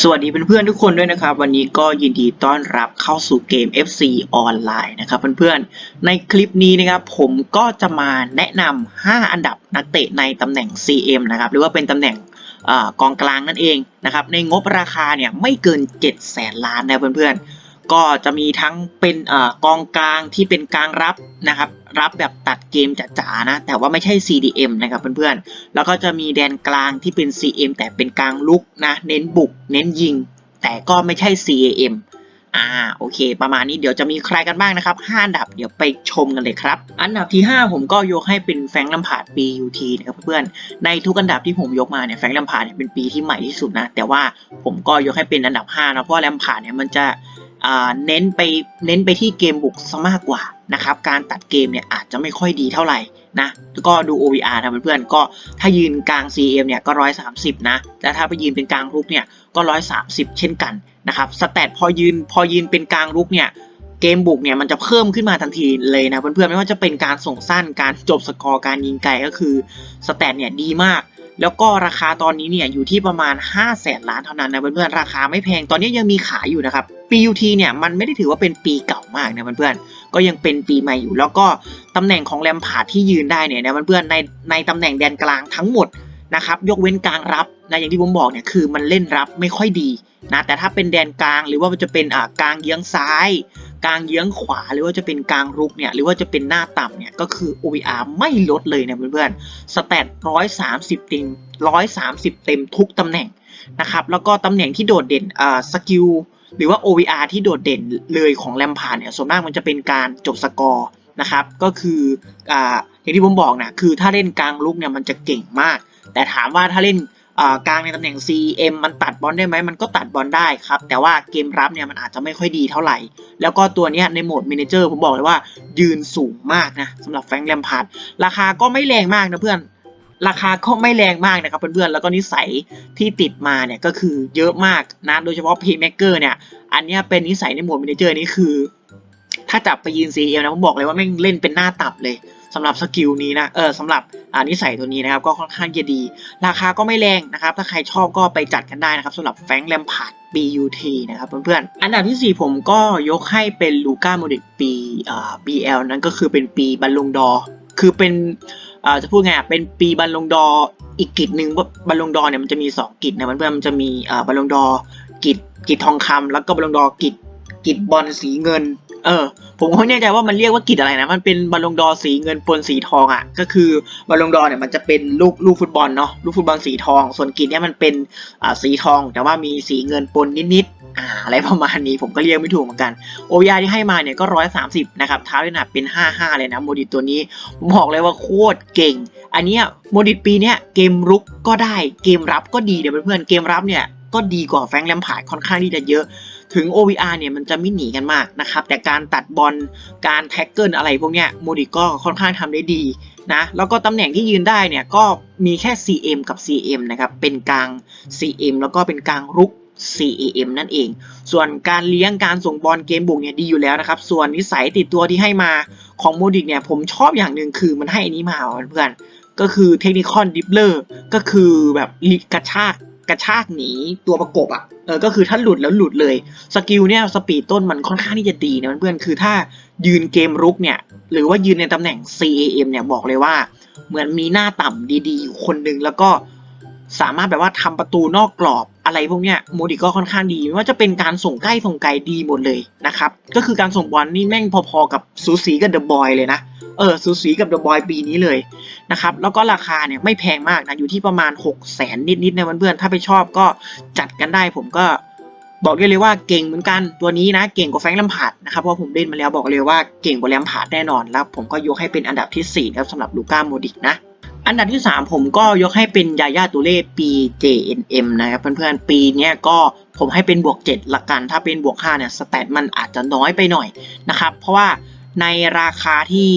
สวัสดีเพื่อนๆทุกคนด้วยนะครับ วันนี้ก็ยินดีต้อนรับเข้าสู่เกม FC ออนไลน์นะครับเพื่อนๆในคลิปนี้นะครับผมก็จะมาแนะนำ5อันดับนักเตะในตำแหน่ง CM นะครับหรือว่าเป็นตำแหน่งเอ่อกองกลางนั่นเองนะครับในงบราคาเนี่ยไม่เกิน7แสนล้านนะเพื่อนๆ ก็จะมีทั้งเป็นอกองกลางที่เป็นกลางรับนะครับ รับแบบตัดเกมจ๋าๆนะ แต่ว่าไม่ใช่ CDM นะครับเพื่อนๆ แล้วก็จะมีแดนกลางที่เป็น CM แต่เป็นกลางลุกนะ เน้นบุก เน้นยิง แต่ก็ไม่ใช่ CAM อ่าโอเค ประมาณนี้เดี๋ยวจะมีใครกันบ้างนะครับ5อันดับเดี๋ยวไปชมกันเลยครับ อันดับที่ 5 ผมก็ยกให้เป็นแฟงลัมพาร์ด BUT นะครับเพื่อนๆในทุกอันดับที่ผมยกมาเนี่ยแฟงลัมพาดเนี่ยเป็นปีที่ใหม่ที่สุดนะ แต่ว่าผมก็ยกให้เป็นอันดับ5นะเพราะลมพาดเนี่ยมันจะ เน้นไปเน้นไปที่เกมบุกซะมากกว่านะครับการตัดเกมเนี่ยอาจจะไม่ค่อยดีเท่าไหร่นะก็ดู OVR นะเพื่อนๆก็ถ้ายืนกลาง CM เนี่ยก็ 130 นะแต่ถ้าไปยืนเป็นกลางรุกเนี่ยก็ 130 เช่นกันนะครับสแตทพอยืนพอยืนเป็นกลางรุกเนี่ยเกมบุกเนี่ยมันจะเพิ่มขึ้นมาทันทีเลยนะเพื่อนๆไม่ว่าจะเป็นการส่งสั้นการจบสกอร์การยิงไกลก็คือสแตทเนี่ยดีมาก แล้วก็ราคาตอนนี้เนี่ยอยู่ที่ประมาณ 5 0 0แสนล้านเท่านั้นนะเพื่อนๆราคาไม่แพงตอนนี้ยังมีขายอยู่นะครับ PUT เนี่ยมันไม่ได้ถือว่าเป็นปีเก่ามากนะเพื่อนๆก็ยังเป็นปีใหม่อยู่ แล้วก็ตำแหน่งของแรมพาดที่ยืนได้เนี่ยนะเพื่อนๆในในตำแหน่งแดนกลางทั้งหมดนะครับยกเว้นกลางรับนะอย่างที่ผมบอกเนี่ยคือมันเล่นรับไม่ค่อยดีนะแต่ถ้าเป็นแดนกลางหรือว่ามันจะเป็นอ่ากลางเยื้องซ้าย กลางเยื้องขวาหรือว่าจะเป็นกลางรุกเนี่ยหรือว่าจะเป็นหน้าต่ำเนี่ยก็คือ OVR ไม่ลดเลยนะเพื่อนๆสแตท130เต็ม130เต็มทุกตำแหน่งนะครับแล้วก็ตำแหน่งที่โดดเด่นอ่าสกิลหรือว่า OVR ที่โดดเด่นเลยของแลมพาร์เนี่ยส่วนมากมันจะเป็นการจบสกอร์นะครับก็คืออ่าอย่างที่ผมบอกนะคือถ้าเล่นกลางลุกเนี่ยมันจะเก่งมาก แต่ถามว่าถ้าเล่น กลางในตำแหน่ง CM มันตัดบอลได้ไหมมันก็ตัดบอลได้ครับ แต่ว่าเกมรับเนี่ยมันอาจจะไม่ค่อยดีเท่าไหร่ แล้วก็ตัวนี้ในโหมด m ม n เจอร์ผมบอกเลยว่า ยืนสูงมากนะสำหรับแฟรงค์แลมพาร์ดราคาก็ไม่แรงมากนะเพื่อนราคาก็ไม่แรงมากนะครับเพื่อนๆ แล้วก็นิสัยที่ติดมาเนี่ยก็คือเยอะมากนะโดยเฉพาะ Playmaker เนี่ย อันนี้เป็นนิสัยในโหมด m ม n เจอร์นี่คือ ถ้าจับไปยืน CL นะผมบอกเลยว่าแม่งเล่นเป็นหน้าตับเลย สำหรับสกิลนี้นะเออสำหรับอ่านิสัยตัวนี้นะครับก็ค่อนข้างจะดี ราคาก็ไม่แรงนะครับ ถ้าใครชอบก็ไปจัดกันได้นะครับสำหรับแฟงแลมพาร์ด BUT นะครับเพื่อนๆ อันดับที่ 4 ผมก็ยกให้เป็นลูก้าโมดิกปีอ่า BL นั่นก็คือเป็นปีบัลลงดอ คือเป็นอ่าจะพูดไงอะเป็นปีบัลลงดออีกกิจหนึ่งว่าบัลลงดอเนี่ยมันจะมี 2 กิจนะเพื่อนๆมันจะมีอ่าบัลลงดอกิจกิจทองคำแล้วก็บัลลงดอกิจกิจบอลสีเงิน เออ ผมก็ไม่แน่ใจว่ามันเรียกว่ากิจอะไรนะ มันเป็นบอลลงดอสีเงินปนสีทองอะ ก็คือบอลลงดอเนี่ยมันจะเป็นลูกลูกฟุตบอลเนาะ ลูกฟุตบอลสีทอง ส่วนกิจเนี่ยมันเป็นอ่าสีทอง แต่ว่ามีสีเงินปนนิดๆ อ่า อะไรประมาณนี้ ผมก็เรียกไม่ถูกเหมือนกัน โอยาที่ให้มาเนี่ยก็ร้อยสามสิบนะครับ เท้าด้วยนักเป็นห้าห้าเลยนะโมดิตตัวนี้ ผมบอกเลยว่าโคตรเก่ง อันเนี้ยโมดิตปีเนี้ยเกมรุกก็ได้ เกมรับก็ดีเดี๋ยวเพื่อนๆ เกมรับเนี่ยก็ดีกว่าแฟงแลมพาร์ดค่อนข้างที่จะเยอะ ถึง OVR เนี่ยมันจะไม่หนีกันมากนะครับ แต่การตัดบอลการแท็กเกิลอะไรพวกเนี้ยโมดิก็ค่อนข้างทำได้ดีนะแล้วก็ตำแหน่งที่ยืนได้เนี่ยก็มีแค่ CM กับ CM นะครับเป็นกลาง CM แล้วก็เป็นกลางรุก CAM นั่นเอง ส่วนการเลี้ยงการส่งบอลเกมบุกเนี่ยดีอยู่แล้วนะครับ ส่วนนิสัยติดตัวที่ให้มาของโมดิกเนี่ยผมชอบอย่างหนึ่งคือมันให้อันนี้มาเพื่อน ก็คือเทคนิคอนดิฟเลอร์ก็คือแบบกระชาก กระชากหนีตัวประกบอะ่ะเออก็คือถ้าหลุดแล้วหลุดเลยสกิลเนี่ยสปีดต้นมันค่อนข้างที่จะดีนะเพื่อนคือถ้ายืนเกมรุกเนี่ย หรือว่ายืนในตำแหน่ง CAM เนี่ยบอกเลยว่า เหมือนมีหน้าต่ำดีๆอยู่คนหนึ่งแล้วก็สามารถแบบว่าทำประตูนอกกรอบ อะไรพวกเนี้ยโมดิก็ค่อนข้างดีไม่ว่าจะเป็นการส่งใกล้ส่งไกลดีหมดเลยนะครับ ก็คือการส่งบอลนี่แม่งพอๆกับซูสีกับเดอะบอยเลยนะ เออซูสีกับเดอะบอยปีนี้เลยนะครับ แล้วก็ราคาเนี่ยไม่แพงมากนะอยู่ที่ประมาณ 6 0แสนนิดๆนะเพื่อนๆถ้าไปชอบก็จัดกันได้ผมก็บอกได้เลยว่าเก่งเหมือนกันตัวนี้นะเก่งกว่าแฟงค์แลมพาดนะครับเพราะผมเล่นมาแล้วบอกเลยว่าเก่งกว่าแลมพาดแน่นอนแล้วผมก็ยกให้เป็นอันดับที่4นะครับสำหรับลูก้าโมดิกนะ อันดับที่ 3 ผมก็ยกให้เป็นยาย่าตูเล่ปี JNM นะครับเพื่อนๆ ปีนี้ก็ผมให้เป็นบวก 7 ละกัน ถ้าเป็นบวก 5 เนี่ยสแตทมันอาจจะน้อยไปหน่อยนะครับ เพราะว่าในราคาที่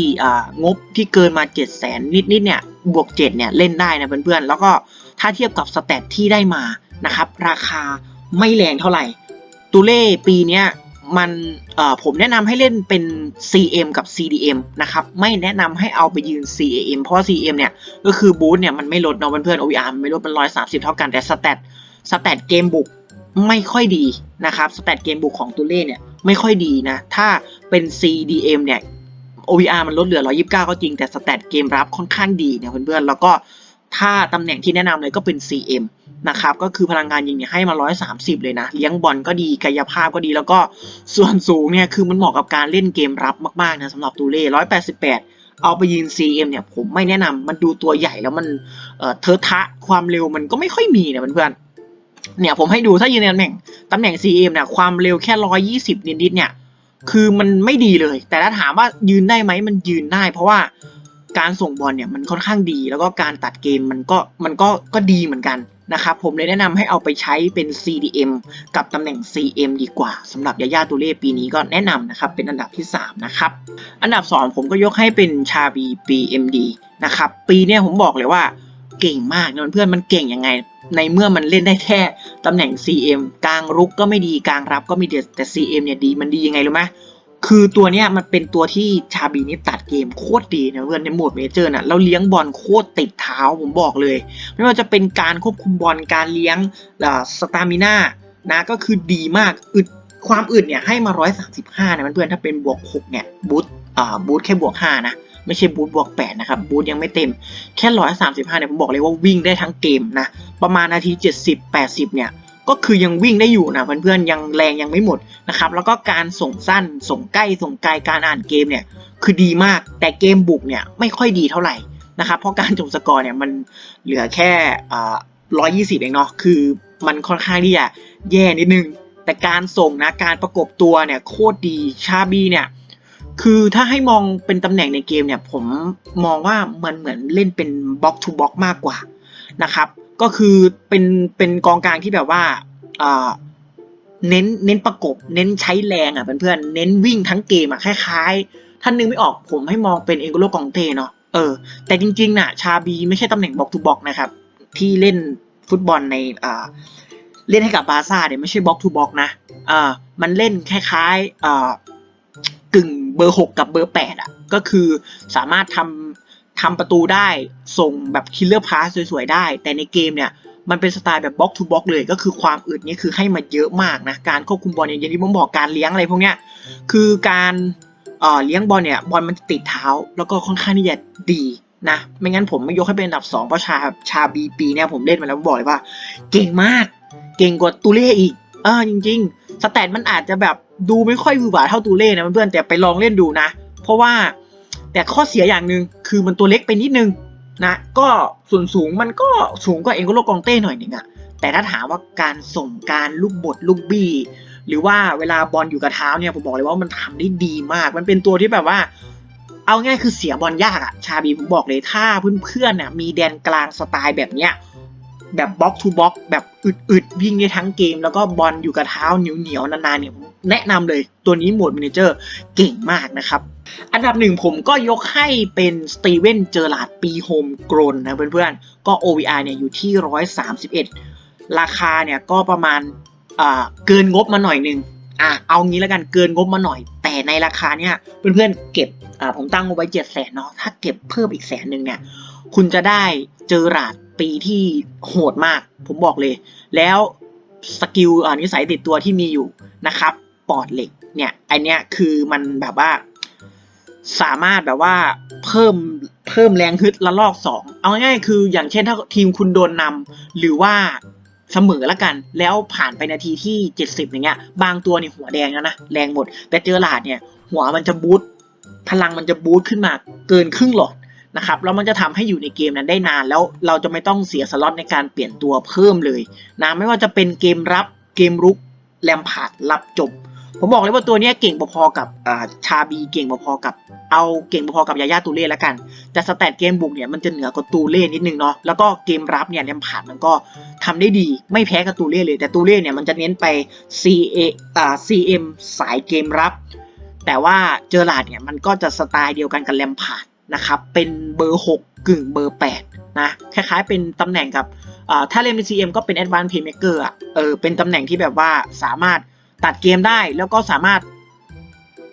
งบที่เกินมา 7 0 0 0 0 นิดๆเนี่ยบวก 7 เนี่ยเล่นได้นะเพื่อนๆ แล้วก็ถ้าเทียบกับสแตทที่ได้มานะครับ ราคาไม่แรงเท่าไหร่ตูเล่ปีนี้ มันเอ่อผมแนะนำให้เล่นเป็น CM กับ CDM นะครับ ไม่แนะนำให้เอาไปยืน CAM เพราะว่า CM เนี่ย ก็คือบูทเนี่ย มันไม่ลดเนาะเพื่อนๆ OVR มันไม่ลดมันร้อยสามสิบเท่ากันแต่สแตทสแตทเกมบุกไม่ค่อยดีนะครับสแตทเกมบุกของตูเล่เนี่ย ไม่ค่อยดีนะ ถ้าเป็น CDM เนี่ย OVR มันลดเหลือ 129 ก็จริงแต่สแตทเกมรับค่อนข้างดีเนี่ยเพื่อนๆแล้วก็ถ้าตำแหน่งที่แนะนำเลยก็เป็น CM นะครับก็คือพลังงานยิงเนี่ยให้มา 130 เลยนะเลี้ยงบอลก็ดีกายภาพก็ดีแล้วก็ส่วนสูงเนี่ยคือมันเหมาะกับการเล่นเกมรับมากๆนะสำหรับตูเล่188 เอาไปยืน CM เนี่ยผมไม่แนะนำมันดูตัวใหญ่แล้วมันเอ่อเทอะทะความเร็วมันก็ไม่ค่อยมีเนี่ยเพื่อนๆเนี่ยผมให้ดูถ้ายืนในตำแหน่งตำแหน่ง CM เนี่ยความเร็วแค่ 120 นิดๆเนี่ยคือมันไม่ดีเลย แต่ถ้าถามว่ายืนได้ไหมมันยืนได้ เพราะว่าการส่งบอลเนี่ยมันค่อนข้างดี แล้วก็การตัดเกมมันก็มันก็ก็ดีเหมือนกัน นะครับผมเลยแนะนำให้เอาไปใช้เป็น CDM กับตำแหน่ง CM ดีกว่าสำหรับยาย่าตูเล่ปีนี้ก็แนะนำนะครับเป็นอันดับที่ 3 นะครับ อันดับ 2 ผมก็ยกให้เป็นชาบี BMD นะครับปีนี้ผมบอกเลยว่าเก่งมากนะเพื่อนมันเก่งยังไง ในเมื่อมันเล่นได้แค่ตำแหน่ง CM กลางรุกก็ไม่ดีกลางรับก็ไม่ดีแต่ CM เนี่ยดีมันดียังไงรู้ไหม คือตัวเนี้ยมันเป็นตัวที่ชาบีนี่ตัดเกมโคตรดีนะเพื่อนในโหมดเมเจอร์น่ะแล้วเลี้ยงบอลโคตรติดเท้าผมบอกเลย ไม่ว่าจะเป็นการควบคุมบอลการเลี้ยงสตามิน่านะก็คือดีมากอึดความอึดเนี่ยให้มา 135 นะเพื่อนถ้าเป็นบวก 6 เนี่ยบูทอ่าบูทแค่บวก 5 นะ ไม่ใช่บูทบวก 8 นะครับ บูทยังไม่เต็มแค่ 135 เนี่ยผมบอกเลยว่าวิ่งได้ทั้งเกมนะ ประมาณนาที 70 80 เนี่ย ก็คือยังวิ่งได้อยู่นะเพื่อนๆยังแรงยังไม่หมดนะครับแล้วก็การส่งสั้นส่งใกล้ส่งไกลการอ่านเกมเนี่ยคือดีมากแต่เกมบุกเนี่ยไม่ค่อยดีเท่าไหร่นะครับเพราะการจบสกอร์เนี่ยมันเหลือแค่อ่า120เองเนาะคือมันค่อนข้างที่จะแย่นิดนึง แต่การส่งนะการประกบตัวเนี่ยโคตรดีชาบีเนี่ยคือถ้าให้มองเป็นตำแหน่งในเกมเนี่ยผมมองว่ามันเหมือนเล่นเป็นบล็อกทูบล็อกมากกว่านะครับ ก็คือเป็นเป็นกองกลางที่แบบว่าเน้นเน้นประกบ เน้นใช้แรงอะเพื่อนๆเน้นวิ่งทั้งเกมอะคล้ายๆ ท่านนึงไม่ออกผมให้มองเป็นเองโกโลกองเต้เนาะเออ แต่จริงๆน่ะ ชาบีไม่ใช่ตำแหน่งบล็อกทูบล็อกนะครับ ที่เล่นฟุตบอลในอ่าเล่นให้กับบาซ่าเนี่ยไม่ใช่บล็อกทูบล็อกนะอ่ามันเล่นคล้ายๆอ่ากึ่งเบอร์หกกับเบอร์แปดอะ ก็คือสามารถทำ ทำประตูได้ส่งแบบคิลเลอร์พาสสวยๆได้ แต่ในเกมเนี่ยมันเป็นสไตล์แบบบล็อกทูบล็อกเลย ก็คือความอึดนี่คือให้มาเยอะมากนะ การควบคุมบอลเนี่ยอย่างที่ผมบอกการเลี้ยงอะไรพวกเนี้ยคือการเอ่อเลี้ยงบอลเนี่ยบอลมันติดเท้า แล้วก็ค่อนข้างที่จะดีนะไม่งั้นผมไม่ยกให้เป็นอันดับ 2 เพราะชาชาบีปีเนี่ยผมเล่นมาแล้วบอกเลยว่า เก่งมาก เก่งกว่าตูเล่อีกเออจริง ๆ สแตทมันอาจจะแบบดูไม่ค่อยวือหวาเท่าตูเล่นะเพื่อนแต่ไปลองเล่นดูนะ เพราะว่า แต่ข้อเสียอย่างหนึ่งคือมันตัวเล็กไปนิดนึงนะก็ส่วนสูงมันก็สูงกว่าเองโกโลกองเต้หน่อยหนึ่งอะแต่ถ้าถามว่าการส่งการลูกบดลูกบี้ หรือว่าเวลาบอลอยู่กับเท้าเนี่ยผมบอกเลยว่ามันทำได้ดีมาก มันเป็นตัวที่แบบว่า เอาง่ายคือเสียบอลยากอะชาบีผมบอกเลยถ้าเพื่อนๆน่ะมีแดนกลางสไตล์แบบเนี้ยแบบบล็อกทูบล็อกแบบอึดๆวิ่งได้ทั้งเกม แล้วก็บอลอยู่กับเท้าเหนียวๆนานๆเนี่ยแนะนำเลยตัวนี้โหมดมินิเจอร์เก่งมากนะครับ อันดับหนึ่งผมก็ยกให้เป็นสตีเวนเจอร์ลาดปีโฮมกรนนะเพื่อนๆ ก็ OVR เนี่ยอยู่ที่ 131 ราคาเนี่ยก็ประมาณเกินงบมาหน่อยหนึ่งอะเอางี้แล้วกันเกินงบมาหน่อย แต่ในราคาเนี่ยเพื่อนๆเก็บอ่าผมตั้งงบไว้7 0 0 0 0เนาะถ้าเก็บเพิ่มอีกแสนหนึ่งเนี่ยคุณจะได้เจอราดปีที่โหดมาก ผมบอกเลย แล้วสกิลนิสัยติดตัวที่มีอยู่นะครับปอดเหล็กเนี่ยไอเนี้ยคือมันแบบว่า สามารถแบบว่าเพิ่มเพิ่มแรงฮึดละลอกสองเอาง่ายๆคืออย่างเช่นถ้าทีมคุณโดนนำหรือว่าเสมอละกัน แล้วผ่านไปนาทีที่ 70 อย่างเงี้ย บางตัวนี่หัวแดงแล้วนะแรงหมด แต่เจอหลาดเนี่ย หัวมันจะบูตพลังมันจะบูตขึ้นมาเกินครึ่งหลอดนะครับแล้วมันจะทำให้อยู่ในเกมนั้นได้นาน แล้วเราจะไม่ต้องเสียสล็อตในการเปลี่ยนตัวเพิ่มเลยนะไม่ว่าจะเป็นเกมรับเกมรุกแลมพาร์ดรับจบ ผมบอกเลยว่าตัวนี้เก่งพอๆกับชาบีเก่งพอๆกับ เอาเก่งพอๆกับยาย่าตูเล่แล้วกัน แต่สแตทเกมบุกเนี่ยมันจะเหนือกว่าตูเล่นิดนึงเนาะแล้วก็เกมรับเนี่ยแลมพาร์ดมันก็ทำได้ดีไม่แพ้กับตูเล่เลย แต่ตูเล่เนี่ยมันจะเน้นไป CA อ่า CM สายเกมรับ แต่ว่าเจอร์ลาดเนี่ยมันก็จะสไตล์เดียวกันกับแลมพาร์ดนะครับเป็นเบอร์ 6 กึ่งเบอร์ 8 นะคล้ายๆเป็นตำแหน่งกับอ่าถ้าเล่นเป็น CM ก็เป็น Advanced Playmaker อะเออเป็นตำแหน่งที่แบบว่าสามารถ ตัดเกมได้แล้วก็สามารถ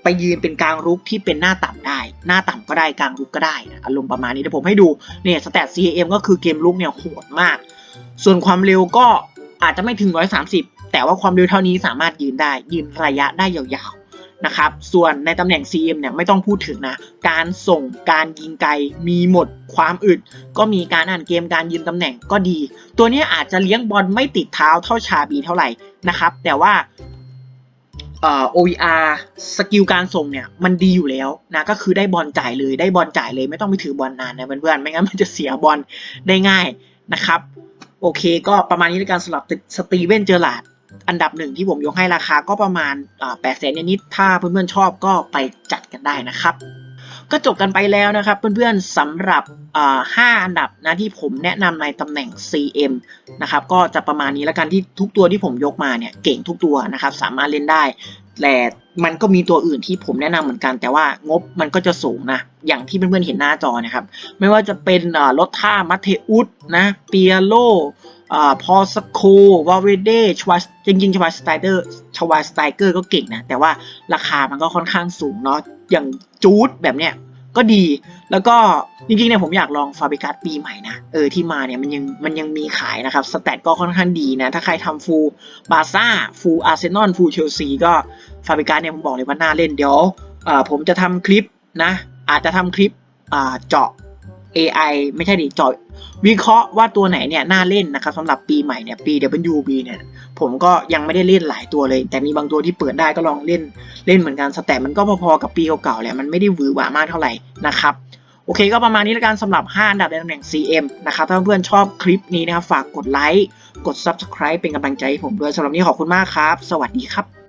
ไปยืนเป็นกลางรุกที่เป็นหน้าต่ำได้ หน้าต่ำก็ได้กลางรุกก็ได้นะอารมณ์ประมาณนี้เดี๋ยวผมให้ดูเนี่ยสแตท CAM ก็คือเกมรุกเนี่ยโหดมาก ส่วนความเร็วก็อาจจะไม่ถึง 130 แต่ว่าความเร็วเท่านี้สามารถยืนได้ ยืนระยะได้ยาวๆนะครับ ส่วนในตำแหน่ง CM เนี่ยไม่ต้องพูดถึงนะ การส่งการยิงไกลมีหมดความอึด ก็มีการอ่านเกมการยืนตำแหน่งก็ดี ตัวนี้อาจจะเลี้ยงบอลไม่ติดเท้าเท่าชาบีเท่าไหร่นะครับ แต่ว่า เอ่อ OVR สกิลการส่งเนี่ยมันดีอยู่แล้วนะก็คือได้บอลจ่ายเลยได้บอลจ่ายเลยไม่ต้องไปถือบอลนานนะเพื่อนๆไม่งั้นมันจะเสียบอลได้ง่ายนะครับ โอเคก็ประมาณนี้ในการสำหรับสตีเวนเจอร์ลาดอันดับหนึ่งที่ผมยกให้ราคาก็ประมาณแปดแสนนิดๆถ้าเพื่อนๆชอบก็ไปจัดกันได้นะครับ ก็จบกันไปแล้วนะครับ เพื่อนๆสำหรับอ่าห้าอันดับนะที่ผมแนะนำในตำแหน่ง CM นะครับก็จะประมาณนี้แล้วกันที่ทุกตัวที่ผมยกมาเนี่ยเก่งทุกตัวนะครับสามารถเล่นได้แต่มันก็มีตัวอื่นที่ผมแนะนำเหมือนกัน แต่ว่างบมันก็จะสูงนะ อย่างที่เพื่อนๆเห็นหน้าจอนะครับ ไม่ว่าจะเป็นรถท่ามัเทอุสนะเปียโล พอสโควาเวเดชวาจริงๆชวาสไตเกอร์ชวาสไตเกอร์ก็เก่งนะ แต่ว่าราคามันก็ค่อนข้างสูงเนาะอย่างจูดแบบเนี้ยก็ดีแล้วก็จริงๆเนี่ยผมอยากลองฟาบิกัสปีใหม่นะเออที่มาเนี่ยมันยังมันยังมีขายนะครับสแตทก็ค่อนข้างดีนะ ถ้าใครทำฟูลบาซ่าฟูลอาร์เซนอลฟูลเชลซีก็ฟาบิกัสเนี่ยผมบอกเลยว่าน่าเล่นเดี๋ยวผมจะทำคลิปนะอาจจะทำคลิปเจาะ AI ไม่ใช่ดิจาะวิเคราะห์ว่าตัวไหนเนี่ยน่าเล่นนะครับสำหรับปีใหม่เนี่ยปี WB เนี่ย ผมก็ยังไม่ได้เล่นหลายตัวเลย แต่มีบางตัวที่เปิดได้ก็ลองเล่นเล่นเหมือนกันสแตทมันก็พอๆกับปีเก่าๆแหละมันไม่ได้หวือหวามากเท่าไหร่นะครับโอเคก็ประมาณนี้แล้วกันสำหรับ 5 อันดับในตำแหน่ง CM นะครับถ้าเพื่อนชอบคลิปนี้นะครับฝากกดไลค์กด Subscribe เป็นกำลังใจให้ผมด้วยสำหรับนี้ขอบคุณมากครับ สวัสดีครับ